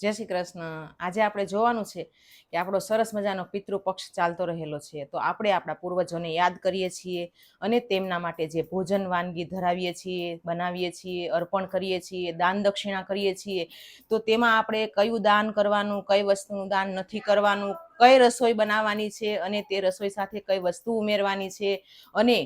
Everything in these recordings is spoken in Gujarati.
જય શ્રી કૃષ્ણ. આજે આપણે જોવાનું છે કે આપણો સરસ મજાનો પિતૃ પક્ષ ચાલતો રહેલો છે. તો આપણે આપણા પૂર્વજોને યાદ કરીએ છીએ અને તેમના માટે જે ભોજન વાનગી ધરાવીએ છીએ, બનાવીએ છીએ, અર્પણ કરીએ છીએ, દાન દક્ષિણા કરીએ છીએ, તો તેમાં આપણે કયું દાન કરવાનું, કઈ વસ્તુનું દાન નથી કરવાનું, કઈ રસોઈ બનાવવાની છે અને તે રસોઈ સાથે કઈ વસ્તુ ઉમેરવાની છે અને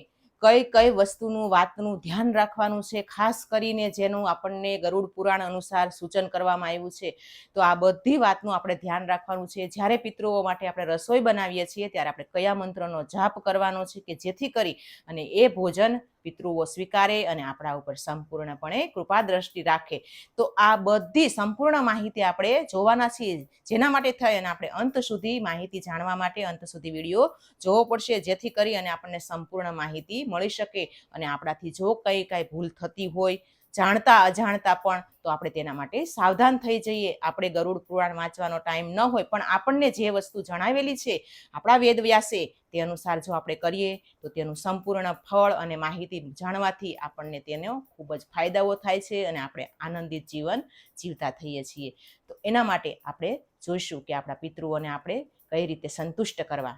કઈ કઈ વસ્તુનું, વાતનું ધ્યાન રાખવાનું છે, ખાસ કરીને જેનું આપણને ગરુડ પુરાણ અનુસાર સૂચન કરવામાં આવ્યું છે, તો આ બધી વાતનું આપણે ધ્યાન રાખવાનું છે. જ્યારે પિતૃઓ માટે આપણે રસોઈ બનાવીએ છીએ, ત્યારે આપણે કયા મંત્રનો જાપ કરવાનો છે કે જેથી કરી અને એ ભોજન પિતૃઓ સ્વીકારે અને આપણા ઉપર સંપૂર્ણપણે કૃપા દ્રષ્ટિ રાખે. તો આ બધી સંપૂર્ણ માહિતી આપણે જોવાના છીએ, જેના માટે થઈ અને આપણે અંત સુધી માહિતી જાણવા માટે અંત સુધી વીડિયો જોવો પડશે, જેથી કરી અને આપણને સંપૂર્ણ માહિતી મળી શકે અને આપણાથી જો કંઈ કાંઈ ભૂલ થતી હોય જાણતા અજાણતા પણ, તો આપણે તેના માટે સાવધાન થઈ જઈએ. આપણે ગરુડ પુરાણ વાંચવાનો ટાઈમ ન હોય, પણ આપણને જે વસ્તુ જણાવેલી છે, આપણા વેદ વ્યાસે, તે અનુસાર જો આપણે કરીએ, તો તેનું સંપૂર્ણ ફળ અને માહિતી જાણવાથી આપણને તેનો ખૂબ જ ફાયદાઓ થાય છે અને આપણે આનંદિત જીવન જીવતા થઈએ છીએ. તો એના માટે આપણે જોઈશું કે આપણા પિતૃઓને આપણે કઈ રીતે સંતુષ્ટ કરવા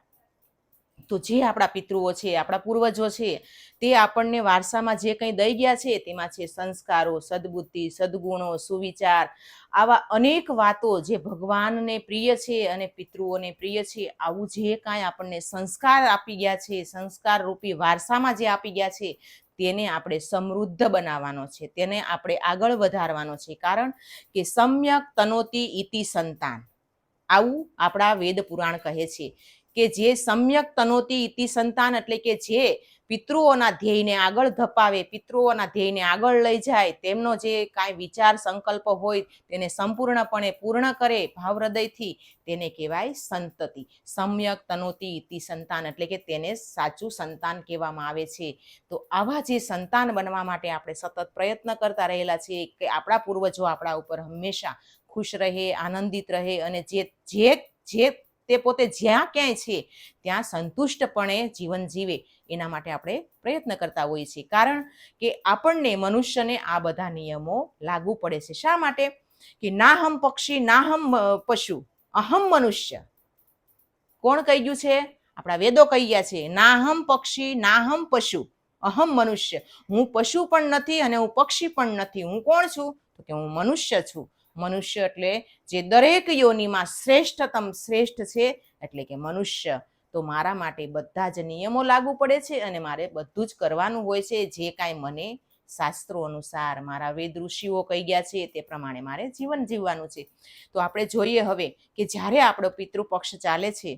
તો જે આપણા પિતૃઓ છે, આપણા પૂર્વજો છે, તે આપણને વારસામાં જે કંઈ દઈ ગયા છે, તેમાં છે સંસ્કારો, સદબુદ્ધિ, સદગુણો, સુવિચાર, આવા અનેક વાતો જે ભગવાનને પ્રિય છે અને પિતૃઓને પ્રિય છે, આવું જે કાંઈ આપણને સંસ્કાર આપી ગયા છે, સંસ્કાર રૂપી વારસામાં જે આપી ગયા છે, તેને આપણે સમૃદ્ધ બનાવવાનો છે, તેને આપણે આગળ વધારવાનો છે. કારણ કે સમ્યક તનોતી ઇતિ સંતાન. આવું આપણા વેદ પુરાણ કહે છે. કે જે સમ્યક તનોતી ઇતિ સંતાન એટલે કે જે પિતૃઓના ધ્યેયને આગળ ધપાવે, પિતૃઓના ધ્યેયને આગળ લઈ જાય, તેમનો જે કાંઈ વિચાર સંકલ્પ હોય તેને સંપૂર્ણપણે પૂર્ણ કરે ભાવ હૃદયથી તેને કહેવાય સંતતિ. સમ્યક તનોતી ઇતિ સંતાન એટલે કે તેને સાચું સંતાન કહેવામાં આવે છે. તો આવા જે સંતાન બનવા માટે આપણે સતત પ્રયત્ન કરતા રહેલા છીએ કે આપણા પૂર્વજો આપણા ઉપર હંમેશા ખુશ રહે, આનંદિત રહે અને જે જે જે તે પોતે જ્યાં ક્યાંય છે, ત્યાં સંતુષ્ટપણે જીવન જીવે, એના માટે આપણે પ્રયત્ન કરતા હોઈએ છીએ. કારણ કે આપણને મનુષ્યને આ બધા નિયમો લાગુ પડે છે. શા માટે? કે ના હમ પક્ષી ના હમ પશુ, અહમ મનુષ્ય. કોણ કહી ગયું છે? આપણા વેદો કહી ગયા છે. ના હમ પક્ષી ના હમ પશુ, અહમ મનુષ્ય. હું પશુ પણ નથી અને હું પક્ષી પણ નથી. હું કોણ છું? તો કે હું મનુષ્ય છું. મનુષ્ય એટલે જે દરેક યોનિમાં શ્રેષ્ઠતમ શ્રેષ્ઠ છે, એટલે કે મનુષ્ય. તો મારા માટે બધા જ નિયમો લાગુ પડે છે અને મારે બધું જ કરવાનું હોય છે. જે કાંઈ મને શાસ્ત્રો અનુસાર મારા વેદ ઋષિઓ કહી ગયા છે તે પ્રમાણે મારે જીવન જીવવાનું છે. તો આપણે જોઈએ હવે કે જ્યારે આપણો પિતૃપક્ષ ચાલે છે,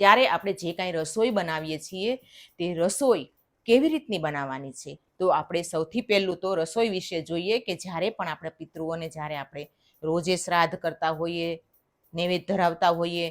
ત્યારે આપણે જે કાંઈ રસોઈ બનાવીએ છીએ તે રસોઈ કેવી રીતની બનાવવાની છે? તો આપણે સૌથી પહેલું તો રસોઈ વિશે જોઈએ કે જ્યારે પણ આપણે પિતૃઓને જ્યારે આપણે રોજે શ્રાદ્ધ કરતા હોઈએ, નૈવેદ્ય ધરાવતા હોઈએ,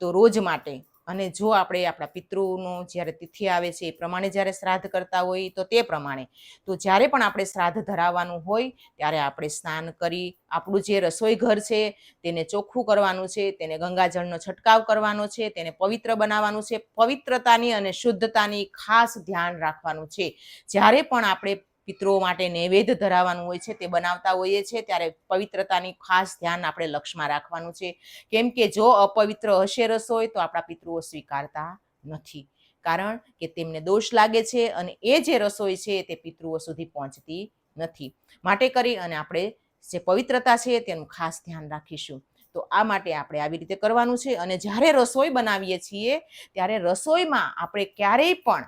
તો રોજ માટે અને જો આપણે આપણા પિતૃનો જ્યારે તિથિ આવે છે, એ પ્રમાણે જ્યારે શ્રાદ્ધ કરતા હોઈએ તો તે પ્રમાણે. તો જ્યારે પણ આપણે શ્રાદ્ધ ધરાવવાનું હોય, ત્યારે આપણે સ્નાન કરી આપણું જે રસોઈ ઘર છે, તેને ચોખ્ખું કરવાનું છે, તેને ગંગાજળનો છંટકાવ કરવાનો છે, તેને પવિત્ર બનાવવાનું છે. પવિત્રતાની અને શુદ્ધતાની ખાસ ધ્યાન રાખવાનું છે. જ્યારે પણ આપણે પિતૃઓ માટે નૈવેદ્ય ધરાવવાનું હોય છે, તે બનાવતા હોઈએ છીએ. ત્યારે પવિત્રતાની ખાસ ધ્યાન આપણે લક્ષમાં રાખવાનું છે. કેમ કે જો અપવિત્ર હશે રસોઈ તો આપણા પિતૃઓ સ્વીકારતા નથી. કારણ કે તેમને દોષ લાગે છે અને એ જે રસોઈ છે તે પિતૃઓ સુધી પહોંચતી નથી. માટે કરી અને આપણે જે પવિત્રતા છે તેનું ખાસ ધ્યાન રાખીશું. તો આ માટે આપણે આવી રીતે કરવાનું છે અને જ્યારે રસોઈ બનાવીએ છીએ, ત્યારે રસોઈમાં આપણે ક્યારેય પણ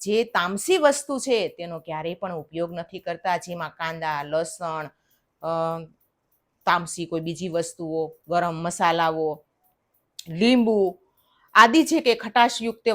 જે તામસી વસ્તુ છે, તેનો ક્યારેય પણ ઉપયોગ નથી કરતા. જેમાં કાંદા, લસણ તામસી કોઈ બીજી વસ્તુઓ, ગરમ મસાલાઓ, લીંબુ આદિ છે કે ખટાશયુક્ત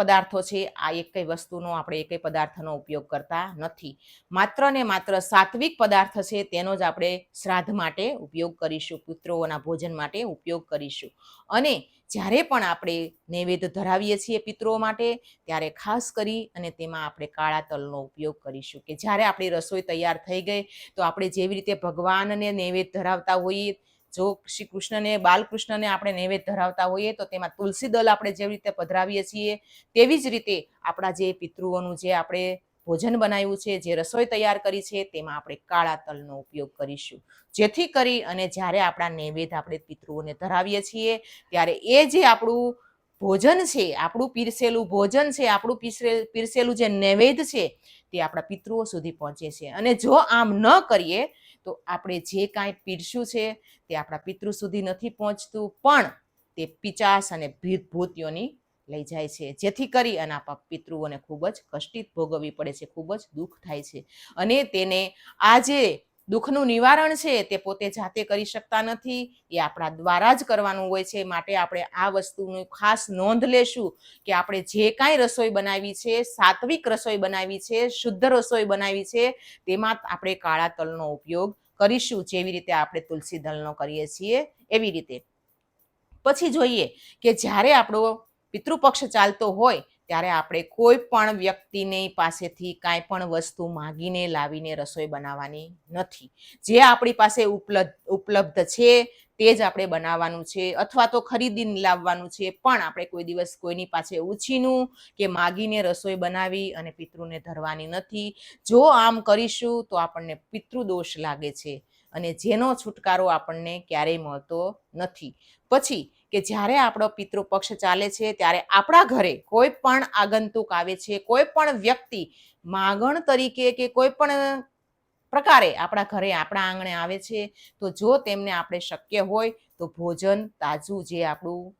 પદાર્થો છે, આ એકય વસ્તુનો આપણે એકય પદાર્થનો ઉપયોગ કરતા નથી. માત્ર ને માત્ર સાત્વિક પદાર્થ છે, તેનો જ આપણે શ્રાદ્ધ માટે ઉપયોગ કરીશું પિતૃઓના ભોજન માટે ઉપયોગ કરીશું. અને જ્યારે પણ આપણે નૈવેદ્ય ધરાવીએ છીએ પિતૃઓ માટે, ત્યારે ખાસ કરી અને તેમાં આપણે કાળા તલનો ઉપયોગ કરીશું. કે જ્યારે આપણી રસોઈ તૈયાર થઈ ગઈ, તો આપણે જેવી રીતે ભગવાનને નૈવેદ્ય ધરાવતા હોઈએ જો શ્રી કૃષ્ણને બાલકૃષ્ણને આપણે નૈવેદ્ય ધરાવતા હોઈએ તો તેમાં તુલસી દલ આપણે જેવી રીતે પધરાવીએ છીએ, તેવી જ રીતે આપણા જે પિતૃઓનું જે આપણે ભોજન બનાવ્યું છે, જે રસોઈ તૈયાર કરી છે, તેમાં આપણે કાળા તલનો ઉપયોગ કરીશું. જેથી કરી અને જ્યારે આપણા નૈવેદ્ય આપણે પિતૃઓને ધરાવીએ છીએ, ત્યારે એ જે આપણું ભોજન છે, આપણું પીરસેલું ભોજન છે, આપણું પીરસે, પીરસેલું જે નૈવેદ્ય છે, તે આપણા પિતૃઓ સુધી પહોંચે છે. અને જો આમ ન કરીએ તો આપણે જે કાંઈ પીરસ્યું છે તે આપણા પિતૃ સુધી નથી પહોંચતું, પણ તે પિચાસ અને ભીતભૂતિઓની લઈ જાય છે. જેથી કરી અને આપણા પિતૃઓને ખૂબ જ કષ્ટિત ભોગવવી પડે છે, ખૂબ જ દુઃખ થાય છે. અને તેને આ જે દુઃખનું નિવારણ છે તે પોતે જાતે કરી શકતા નથી. એ આપણા દ્વારા જ કરવાનું હોય છે. માટે આપણે આ વસ્તુની ખાસ નોંધ લેશું કે આપણે જે કાંઈ રસોઈ બનાવી છે, સાત્વિક રસોઈ બનાવી છે, શુદ્ધ રસોઈ બનાવી છે, તેમાં આપણે કાળા તલનો ઉપયોગ કરીશું. જેવી રીતે આપણે તુલસી દલનો કરીએ છીએ, એવી રીતે. પછી જોઈએ કે જ્યારે આપણો પિતૃપક્ષ ચાલતો હોય ત્યારે આપણે કોઈ પણ વ્યક્તિની પાસેથી કાંઈ પણ વસ્તુ માગીને, લાવીને રસોઈ બનાવવાની નથી. જે આપણી પાસે ઉપલબ્ધ ઉપલબ્ધ છે, તે જ આપણે બનાવવાનું છે અથવા તો ખરીદીને લાવવાનું છે. પણ આપણે કોઈ દિવસ કોઈની પાસે ઉછીનું કે માગીને રસોઈ બનાવી અને પિતૃને ધરવાની નથી. જો આમ કરીશું તો આપણને પિતૃદોષ લાગે છે અને જેનો છુટકારો આપણને ક્યારેય મળતો નથી. પછી કે જ્યારે આપણો પિતૃપક્ષ ચાલે છે, ત્યારે આપણા ઘરે કોઈ પણ આગંતુક આવે છે, કોઈ પણ વ્યક્તિ માગણ તરીકે કે કોઈ પણ પ્રકારે આપણા ઘરે આપણા આંગણે આવે છે, તો જો તેમને આપણે શક્ય હોય, તો ભોજન તાજું જે આપણું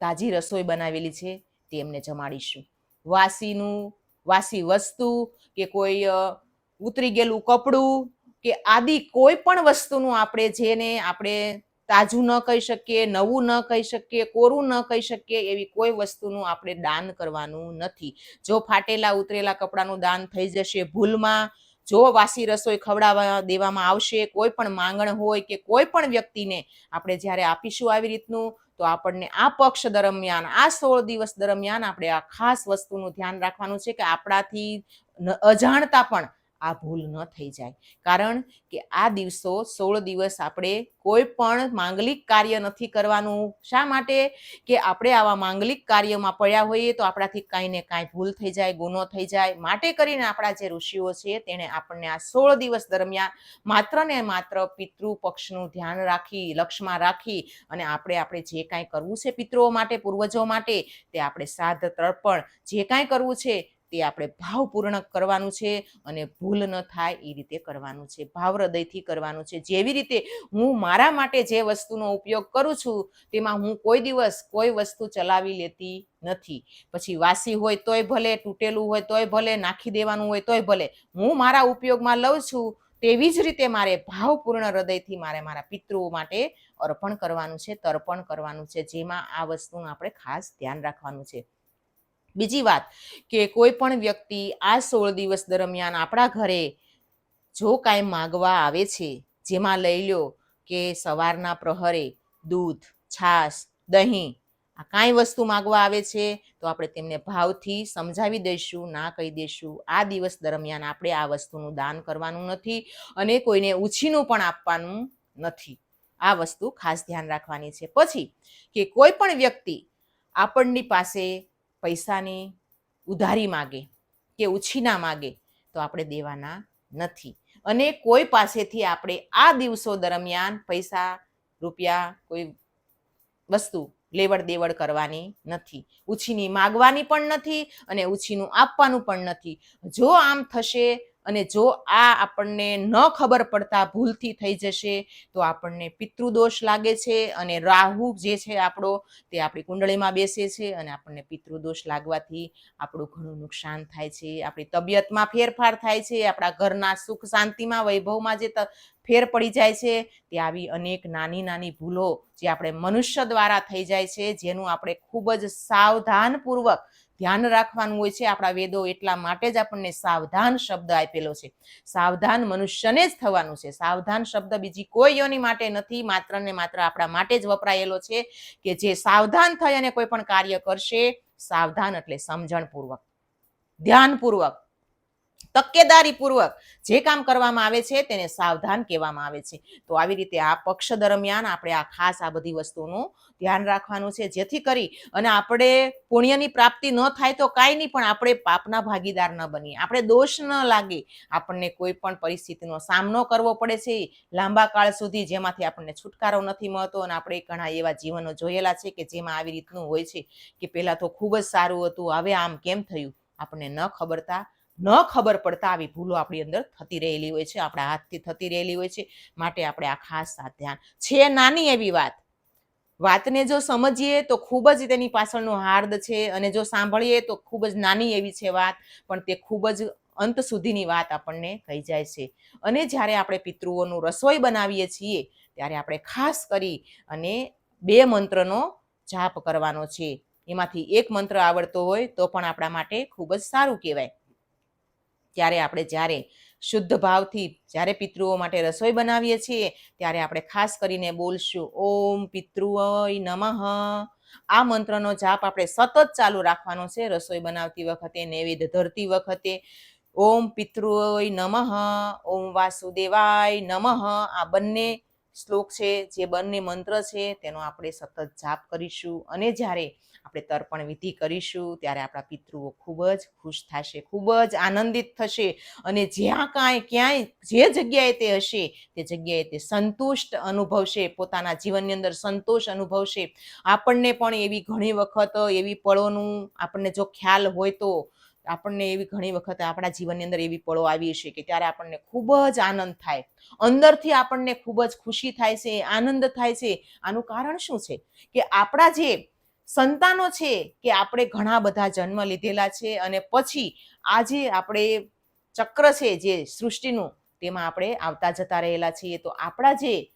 તાજી રસોઈ બનાવેલી છે, તે એમને જમાડીશું. વાસીનું, વાસી વસ્તુ કે કોઈ ઉતરી ગયેલું કપડું કે આદિ કોઈ પણ વસ્તુનું આપણે જેને આપણે તાજું ન કહી શકીએ, નવું ન કહી શકીએ, કોરું ન કહી શકીએ એવી કોઈ વસ્તુનું આપણે દાન કરવાનું નથી. જો ફાટેલા ઉતરેલા કપડાનું દાન થઈ જશે ભૂલમાં, જો વાસી રસોઈ ખવડાવવા દેવામાં આવશે, કોઈ પણ માંગણ હોય કે કોઈ પણ વ્યક્તિને આપણે જ્યારે આપીશું આવી રીતનું, તો આપણને આ પક્ષ દરમિયાન, આ સોળ દિવસ દરમિયાન આપણે આ ખાસ વસ્તુનું ધ્યાન રાખવાનું છે કે આપણાથી અજાણતા પણ આ ભૂલ ન થઈ જાય. કારણ કે આ દિવસો સોળ દિવસ આપણે કોઈ પણ માંગલિક કાર્ય નથી કરવાનું. શા માટે? કે આપણે આવા માંગલિક કાર્યમાં પડ્યા હોઈએ તો આપણાથી કાંઈ ને કાંઈ ભૂલ થઈ જાય, ગુનો થઈ જાય. માટે કરીને આપણા જે ઋષિઓ છે તેણે આપણને આ સોળ દિવસ દરમિયાન માત્ર ને માત્ર પિતૃ પક્ષનું ધ્યાન રાખી, લક્ષમાં રાખી અને આપણે આપણે જે કાંઈ કરવું છે પિતૃઓ માટે, પૂર્વજો માટે તે આપણે શ્રાદ્ધ તર્પણ જે કાંઈ કરવું છે તે આપણે ભાવપૂર્ણ કરવાનું છે અને ભૂલ ન થાય એ રીતે કરવાનું છે. ભાવ હૃદયથી કરવાનું છે. જેવી રીતે હું મારા માટે જે વસ્તુનો ઉપયોગ કરું છું, તેમાં હું કોઈ દિવસ કોઈ વસ્તુ ચલાવી લેતી નથી. પછી વાસી હોય તોય ભલે, તૂટેલું હોય તોય ભલે, નાખી દેવાનું હોય તોય ભલે, હું મારા ઉપયોગમાં લઉં છું તેવી જ રીતે મારે ભાવપૂર્ણ હૃદયથી મારે મારા પિતૃઓ માટે અર્પણ કરવાનું છે, તર્પણ કરવાનું છે, જેમાં આ વસ્તુનું આપણે ખાસ ધ્યાન રાખવાનું છે. બીજી વાત કે કોઈ પણ વ્યક્તિ આ સોળ દિવસ દરમિયાન આપણા ઘરે જો કાંઈ માગવા આવે છે, જેમાં લઈ લો કે સવારના પ્રહરે દૂધ, છાશ, દહીં, આ કાંઈ વસ્તુ માગવા આવે છે, તો આપણે તેમને ભાવથી સમજાવી દઈશું, ના કહી દઈશું. આ દિવસ દરમિયાન આપણે આ વસ્તુનું દાન કરવાનું નથી અને કોઈને ઉછીનું પણ આપવાનું નથી. આ વસ્તુ ખાસ ધ્યાન રાખવાની છે. પછી કે કોઈ પણ વ્યક્તિ આપણની પાસે પૈસાની ઉધારી માગે કે ઉછીના માગે, તો આપણે દેવાના નથી. અને કોઈ પાસેથી આપણે આ દિવસો દરમિયાન પૈસા, રૂપિયા, કોઈ વસ્તુ લેવડ દેવડ કરવાની નથી. ઉછીની માગવાની પણ નથી અને ઉછીનું આપવાનું પણ નથી. જો આમ થશે અને જો આ આપણને ન ખબર પડતા ભૂલથી થઈ જશે, તો આપણને પિતૃદોષ લાગે છે અને રાહુ જે છે આપણો, તે આપણી કુંડળીમાં બેસે છે અને આપણને પિતૃદોષ લાગવાથી આપણું ઘણું નુકસાન થાય છે. આપણી તબિયતમાં ફેરફાર થાય છે, આપણા ઘરના સુખ શાંતિમાં, વૈભવમાં જે ફેર પડી જાય છે, તે આવી અનેક નાની નાની ભૂલો જે આપણે મનુષ્ય દ્વારા થઈ જાય છે, જેનું આપણે ખૂબ જ સાવધાનપૂર્વક ધ્યાન રાખવાનું હોય છે. આપણા વેદો એટલા માટે જ આપણને સાવધાન શબ્દ આપેલો છે. સાવધાન મનુષ્યને જ થવાનું છે. સાવધાન શબ્દ બીજી કોઈ યોની માટે નથી. માત્ર ને માત્ર આપણા માટે જ વપરાયેલો છે કે જે સાવધાન થઈ અને કોઈ પણ કાર્ય કરશે. સાવધાન એટલે સમજણપૂર્વક, ધ્યાનપૂર્વક. તકેદારીપૂર્વક જે કામ કરવામાં આવે છે તેને સાવધાન કહેવામાં આવે છે. તો આવી રીતે આ પક્ષ દરમિયાન આપણે આ ખાસ આ બધી વસ્તુનું ધ્યાન રાખવાનું છે. જેથી કરી અને આપણે પુણ્યની પ્રાપ્તિ ન થાય તો કાંઈ નહીં, પણ આપણે પાપના ભાગીદાર ન બનીએ. આપણે દોષ ન લાગે. આપણને કોઈ પણ પરિસ્થિતિનો સામનો કરવો પડે છે. લાંબા કાળ સુધી જેમાંથી આપણને છુટકારો નથી મળતો અને આપણે ઘણા એવા જીવનો જોયેલા છે કે જેમાં આવી રીતનું હોય છે કે પહેલાં તો ખૂબ જ સારું હતું, હવે આમ કેમ થયું? આપણને ન ખબરતા ન ખબર પડતા આવી ભૂલો આપણી અંદર થતી રહેલી હોય છે, આપણા હાથથી થતી રહેલી હોય છે, માટે આપણે આ ખાસ ધ્યાન. છે નાની એવી વાત. વાતને જો સમજીએ તો ખૂબ જ તેની પાછળનો હાર્દ છે અને જો સાંભળીએ તો ખૂબ જ નાની એવી છે વાત, પણ તે ખૂબ જ અંત સુધીની વાત આપણને કહી જાય છે. અને જ્યારે આપણે પિતૃઓનું રસોઈ બનાવીએ છીએ, ત્યારે આપણે ખાસ કરી અને બે મંત્રનો જાપ કરવાનો છે. એમાંથી એક મંત્ર આવડતો હોય તો પણ આપણા માટે ખૂબ જ સારું કહેવાય. ત્યારે આપણે જ્યારે શુદ્ધ ભાવથી જ્યારે પિતૃઓ માટે રસોઈ બનાવીએ છીએ, ત્યારે આપણે ખાસ કરીને બોલશું, ઓમ પિતૃય નમઃ. આ મંત્રનો જાપ આપણે સતત ચાલુ રાખવાનો છે, રસોઈ બનાવતી વખતે, નૈવેદ્ય ધરતી વખતે. ઓમ પિતૃય નમઃ. ઓમ વાસુદેવાય નમઃ. આ બંને શ્લોક છે, જે બંને મંત્ર છે, તેનો આપણે સતત જાપ કરીશું. અને જ્યારે આપણે તર્પણ વિધિ કરીશું, ત્યારે આપણા પિતૃઓ ખૂબ જ ખુશ થશે, ખૂબ જ આનંદિત થશે. અને જ્યાં કાંઈ, ક્યાંય, જે જગ્યાએ તે હશે, તે જગ્યાએ તે સંતુષ્ટ અનુભવશે, પોતાના જીવનની અંદર સંતોષ અનુભવશે. આપણને પણ એવી ઘણી વખત એવી પળોનું આપણને જો ખ્યાલ હોય તો આપણને એવી ઘણી વખત આપણા જીવનની અંદર એવી પળો આવી હશે કે ત્યારે આપણને ખૂબ જ આનંદ થાય. અંદરથી આપણને ખૂબ જ ખુશી થાય છે, આનંદ થાય છે. આનું કારણ શું છે? કે આપણા જે સંતાનો છે કે આપણે ઘણા બધા જન્મ લીધેલા છે અને પછી આજે આપણે ચક્ર છે જે સૃષ્ટિનું તેમાં આપણે આવતા જતા રહેલા છીએ. તો આપણા જે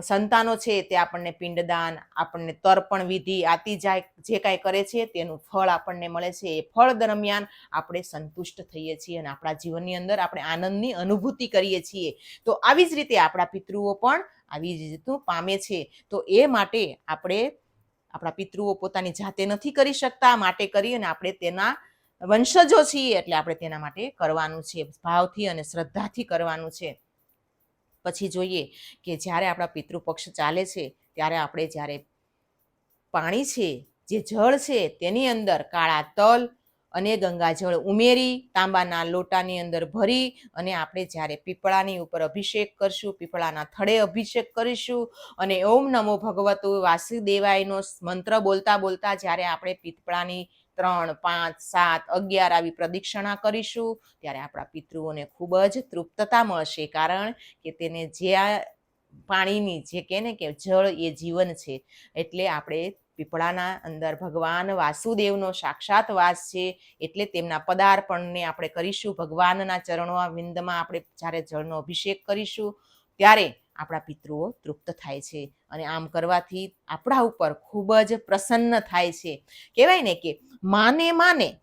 સંતાનો છે તે આપણને પિંડદાન, આપણને તર્પણ વિધિ આતી જે કાંઈ કરે છે તેનું ફળ આપણને મળે છે. એ ફળ દરમિયાન આપણે સંતુષ્ટ થઈએ છીએ અને આપણા જીવનની અંદર આપણે આનંદની અનુભૂતિ કરીએ છીએ. તો આવી જ રીતે આપણા પિતૃઓ પણ આવી જ રીતનું પામે છે. તો એ માટે આપણે આપણા પિતૃઓ પોતાની જાતે નથી કરી શકતા, માટે કરી અને આપણે તેના વંશજો છીએ એટલે આપણે તેના માટે કરવાનું છે. ભાવથી અને શ્રદ્ધાથી કરવાનું છે. પછી જોઈએ કે જ્યારે આપણા પિતૃપક્ષ ચાલે છે, ત્યારે આપણે જ્યારે પાણી છે, જે જળ છે તેની અંદર કાળા તલ અને ગંગાજળ ઉમેરી, તાંબાના લોટાની અંદર ભરી અને આપણે જ્યારે પીપળાની ઉપર અભિષેક કરશું, પીપળાના થડે અભિષેક કરીશું અને ઓમ નમો ભગવતો વાસુદેવાયનો મંત્ર બોલતા બોલતા જ્યારે આપણે પીપળાની ત્રણ, પાંચ, સાત, અગિયાર આવી પ્રદક્ષિણા કરીશું. ત્યારે આપણા પિતૃઓને ખૂબ જ તૃપ્તતા મળશે. કારણ કે તેને જે આ પાણીની જે કહે ને કે જળ એ જીવન છે, એટલે આપણે પીપળાના અંદર ભગવાન વાસુદેવનો સાક્ષાત વાસ છે, એટલે તેમના પદાર્પણને આપણે કરીશું. ભગવાનના ચરણો વિંદમાં આપણે જ્યારે જળનો અભિષેક કરીશું, ત્યારે આપણા પિતૃઓ તૃપ્ત થાય છે. અને આમ કરવાથી આપણા ઉપર ખૂબ જ પ્રસન્ન થાય છે. કહેવાય ને કે માને માને.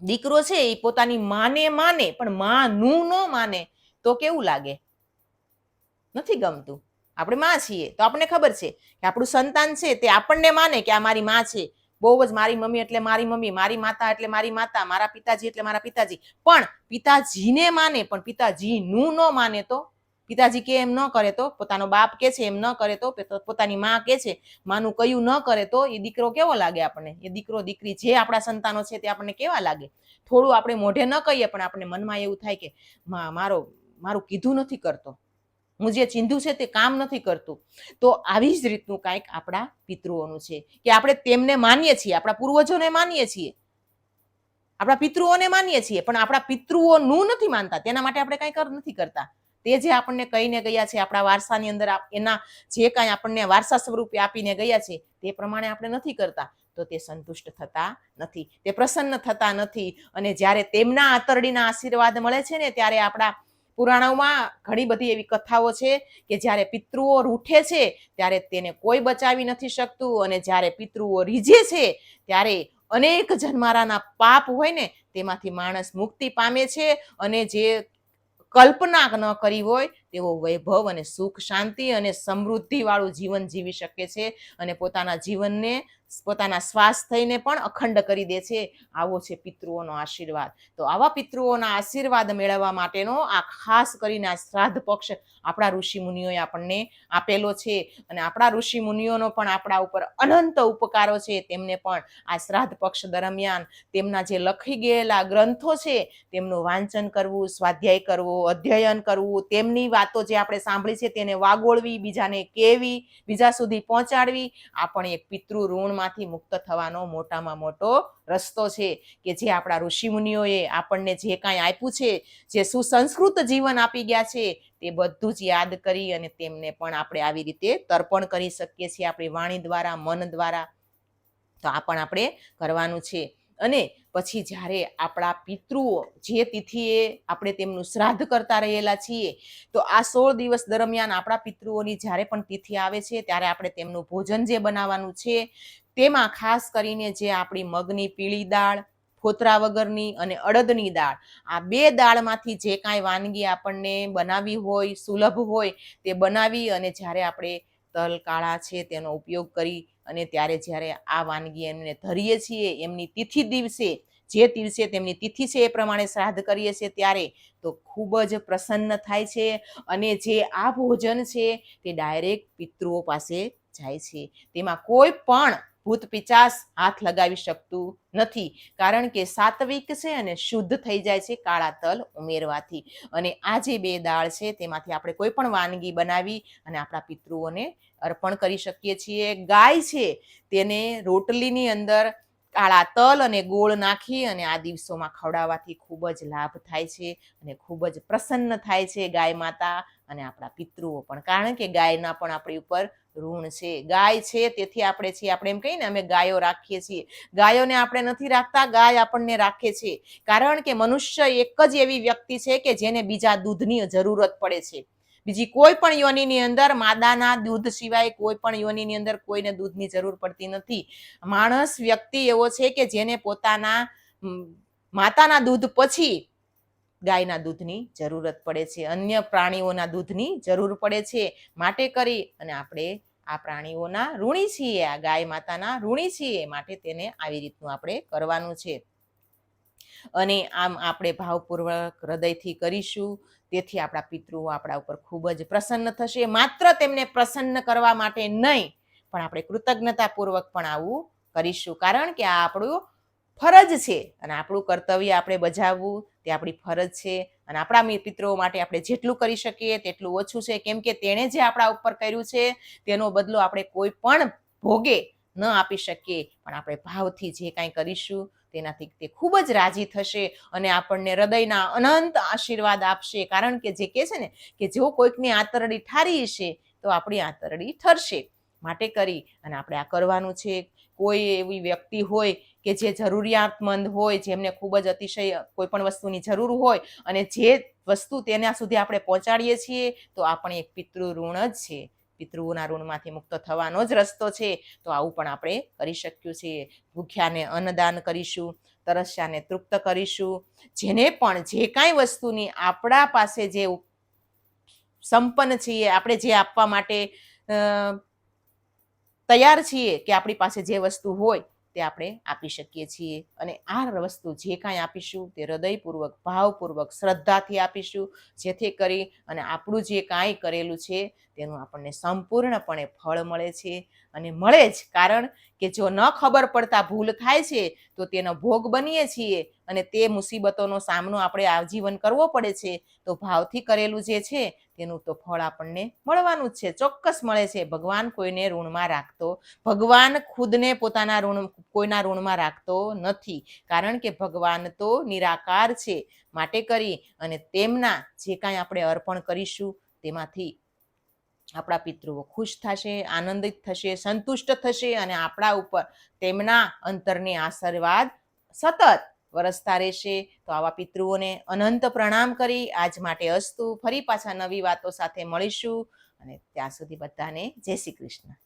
દીકરો છે એ પોતાની માને માને, પણ માનું ન માને, તો કેવું લાગે? નથી ગમતું. આપણે માં છીએ, તો આપણને ખબર છે કે આપણું સંતાન છે તે આપણને માને કે આ મારી માં છે. બહુ જ મારી મમ્મી એટલે મારી મમ્મી, મારી માતા એટલે મારી માતા, મારા પિતાજી એટલે મારા પિતાજી. પણ પિતાજીને માને, પણ પિતાજી નું ન માને તો? પિતાજી કે એમ ન કરે તો, પોતાનો બાપ કે છે એમ ન કરે તો પોતાની માં કે છે, માનું કયું ન કરે તો, એ દીકરો કેવો લાગે આપણને? એ દીકરો, દીકરી જે આપણા સંતાનો છે તે આપણને કેવા લાગે? થોડું આપણે મોઢે ન કહીએ, પણ આપણને મનમાં એવું થાય કે મારો, મારું કીધું નથી કરતો. હું જે ચીંધું છે તે કામ નથી કરતું. તો આવી જ રીતનું કાંઈક આપણા પિતૃઓનું છે કે આપણે તેમને માનીએ છીએ, આપણા પૂર્વજોને માનીએ છીએ. આપણા પિતૃઓને માનીએ છીએ, પણ આપણા પિતૃઓનું નથી માનતા. તેના માટે આપણે કાંઈ નથી કરતા. તે જે આપણને કહીને ગયા છે, આપણા વારસાની અંદર એના જે કાંઈ આપણને વારસા સ્વરૂપે આપીને ગયા છે, તે પ્રમાણે આપણે નથી કરતા. તો તે સંતુષ્ટ થતા નથી. તે પ્રસન્ન થતા નથી. અને જ્યારે તેમના આતરડીના આશીર્વાદ મળે છે ને, ત્યારે આપણા પુરાણોમાં ઘણી બધી એવી કથાઓ છે કે જ્યારે પિતૃઓ રૂઠે છે, ત્યારે તેને કોઈ બચાવી નથી શકતું. અને જ્યારે પિતૃઓ રીઝે છે, ત્યારે અનેક જન્મારાના પાપ હોય ને, તેમાંથી માણસ મુક્તિ પામે છે. અને જે કલ્પના ન કરી હોય તેઓ વૈભવ અને સુખ, શાંતિ અને સમૃદ્ધિવાળું જીવન જીવી શકે છે અને પોતાના જીવનને, પોતાના સ્વાસ્થ્યને પણ અખંડ કરી દે છે. આવો છે પિતૃઓનો આશીર્વાદ. તો આવા પિતૃઓના આશીર્વાદ મેળવવા માટેનો આ ખાસ કરીને આ શ્રાદ્ધ પક્ષ આપણા ઋષિ મુનિઓએ આપણને આપેલો છે. અને આપણા ઋષિ મુનિઓનો પણ આપણા ઉપર અનંત ઉપકારો છે. તેમને પણ આ શ્રાદ્ધ પક્ષ દરમિયાન તેમના જે લખી ગયેલા ગ્રંથો છે, તેમનું વાંચન કરવું, સ્વાધ્યાય કરવો, અધ્યયન કરવું, તેમની વાતો જે આપણે સાંભળી છે તેને વાગોળવી, બીજાને કહેવી બીજા સુધી પહોંચાડવી, આ પણ એક પિતૃ ઋણમાંથી મુક્ત થવાનો મોટામાં મોટો રસ્તો છે કે જે આપણા ઋષિમુનિઓએ આપણને જે કાંઈ આપ્યું છે, જે સુસંસ્કૃત જીવન આપી ગયા છે, તે બધું જ યાદ કરી અને તેમને પણ આપણે આવી રીતે તર્પણ કરી શકીએ છીએ આપણી વાણી દ્વારા, મન દ્વારા. તો આ પણ આપણે કરવાનું છે. અને પછી જ્યારે આપણા પિતૃઓ જે તિથિએ આપણે તેમનું શ્રાદ્ધ કરતા રહેલા છીએ, તો આ સોળ દિવસ દરમિયાન આપણા પિતૃઓની જ્યારે પણ તિથિ આવે છે, ત્યારે આપણે તેમનું ભોજન જે બનાવવાનું છે, તેમાં ખાસ કરીને જે આપણી મગની પીળી દાળ, ફોતરા વગરની અને અડદની દાળ, આ બે દાળમાંથી જે કાંઈ વાનગી આપણને બનાવી હોય, સુલભ હોય, તે બનાવી અને જ્યારે આપણે તલ, કાળા છે તેનો ઉપયોગ કરી અને ત્યારે જ્યારે આ વાનગી એમને ધરીએ છીએ, એમની તિથિ દિવસે, જે દિવસે તેમની તિથિ છે એ પ્રમાણે શ્રાદ્ધ કરીએ છીએ ત્યારે, તો ખૂબ જ પ્રસન્ન થાય છે અને જે આ ભોજન છે તે ડાયરેક્ટ પિતૃઓ પાસે જાય છે. તેમાં કોઈ પણ ભૂત પિચાસ હાથ લગાવી શકતું નથી, કારણ કે સાત્વિક છે અને શુદ્ધ થઈ જાય છે કાળા તલ ઉમેરવાથી. અને આ જે બે દાળ છે તેમાંથી આપણે કોઈ પણ વાનગી બનાવી અને આપણા પિતૃઓને અર્પણ કરી શકીએ છીએ. ગાય છે તેને રોટલીની અંદર કાળા તલ અને ગોળ નાખી અને આ દિવસોમાં ખવડાવવાથી ખૂબ જ લાભ થાય છે અને ખૂબ જ પ્રસન્ન થાય છે ગાય માતા અને આપણા પિતૃઓ પણ. કારણ કે ગાયના પણ આપણી ઉપર ઋણ છે. ગાય છે તેથી આપણે છીએ. આપણે એમ કહીએ ને, અમે ગાયો રાખીએ છીએ. ગાયોને આપણે નથી રાખતા, ગાય આપણને રાખે છે. કારણ કે મનુષ્ય એક જ એવી વ્યક્તિ છે કે જેને બીજા દૂધની જરૂરત પડે છે. બીજી કોઈ પણ યોનિની અંદર માદાના દૂધ સિવાય કોઈ પણ યોનિની અંદર કોઈને દૂધની જરૂર પડતી નથી. માણસ, વ્યક્તિ એવો છે કે જેને પોતાના માતાના દૂધ પછી ગાયના દૂધની જરૂરત પડે છે. અન્ય પ્રાણીઓના દૂધની જરૂર પડે છે. માટે કરી અને આપણે આ પ્રાણીઓના ઋણી છીએ. આ ગાય માતાના ઋણી છીએ. માટે તેને આવી રીતનું આપણે કરવાનું છે. અને આમ આપણે ભાવપૂર્વક હૃદયથી કરીશું. તેથી આપણા પિતૃઓ આપણા ઉપર ખૂબ જ પ્રસન્ન થશે. માત્ર તેમને પ્રસન્ન કરવા માટે નહીં, પણ આપણે કૃતજ્ઞતાપૂર્વક પણ આવું કરીશું. કારણ કે આ આપણું ફરજ છે અને આપણું કર્તવ્ય આપણે બજાવવું, તે આપણી ફરજ છે અને આપણા પિતૃઓ માટે આપણે જેટલું કરી શકીએ તેટલું ઓછું છે. કેમ કે તેણે જે આપણા ઉપર કર્યું છે, તેનો બદલો આપણે કોઈ પણ ભોગે ન આપી શકીએ, પણ આપણે ભાવથી જે કાંઈ કરીશું તેનાથી તે ખૂબ જ રાજી થશે અને આપણને હૃદયના અનંત આશીર્વાદ આપશે. કારણ કે જે કહે છે ને કે જો કોઈકની આંતરડી ઠારી હશે તો આપણી આંતરડી ઠરશે. માટે કરી અને આપણે આ કરવાનું છે. કોઈ એવી વ્યક્તિ હોય કે જે જરૂરિયાતમંદ હોય, જેમને ખૂબ જ અતિશય કોઈ પણ વસ્તુની જરૂર હોય અને જે વસ્તુ તેના સુધી આપણે પહોંચાડીએ છીએ, તો આપણે એક પિતૃ ઋણ જ છે. પિતૃઓના ઋણમાંથી મુક્ત થવાનો જ રસ્તો છે. તો આવું પણ આપણે કરી શક્યું છીએ ભૂખ્યાને અન્નદાન કરીશું, તરસ્યાને તૃપ્ત કરીશું. જેને પણ જે કાંઈ વસ્તુની આપણા પાસે જે સંપન્ન છીએ, આપણે જે આપવા માટે તૈયાર છીએ કે આપણી પાસે જે વસ્તુ હોય તે આપણે આપી શકીએ છીએ. અને આ વસ્તુ જે કાંઈ આપીશું તે હૃદયપૂર્વક, ભાવપૂર્વક, શ્રદ્ધાથી આપીશું. જેથી કરી અને આપણું જે કાંઈ કરેલું છે તેનું આપણને સંપૂર્ણપણે ફળ મળે છે અને મળે જ. કારણ કે જો ન ખબર પડતા ભૂલ થાય છે, તો તેનો ભોગ બનીએ છીએ અને તે મુસીબતોનો સામનો આપણે આજીવન કરવો પડે છે. તો ભાવથી કરેલું જે છે, તેનું તો ફળ આપણને મળવાનું જ છે. ચોક્કસ મળે છે. ભગવાન કોઈને ઋણમાં રાખતો, ભગવાન ખુદને પોતાના ઋણ, કોઈના ઋણમાં રાખતો નથી. કારણ કે ભગવાન તો નિરાકાર છે, માટે કરી અને તેમના જે કાંઈ આપણે અર્પણ કરીશું, તેમાંથી આપણા પિતૃઓ ખુશ થશે, આનંદિત થશે, સંતુષ્ટ થશે અને આપણા ઉપર તેમના અંતરની આશીર્વાદ સતત વરસતા રહેશે. તો આવા પિતૃઓને અનંત પ્રણામ કરી. આજ માટે અસ્તુ. ફરી પાછા નવી વાતો સાથે મળીશું. અને ત્યાં સુધી બધાને જય શ્રી કૃષ્ણ.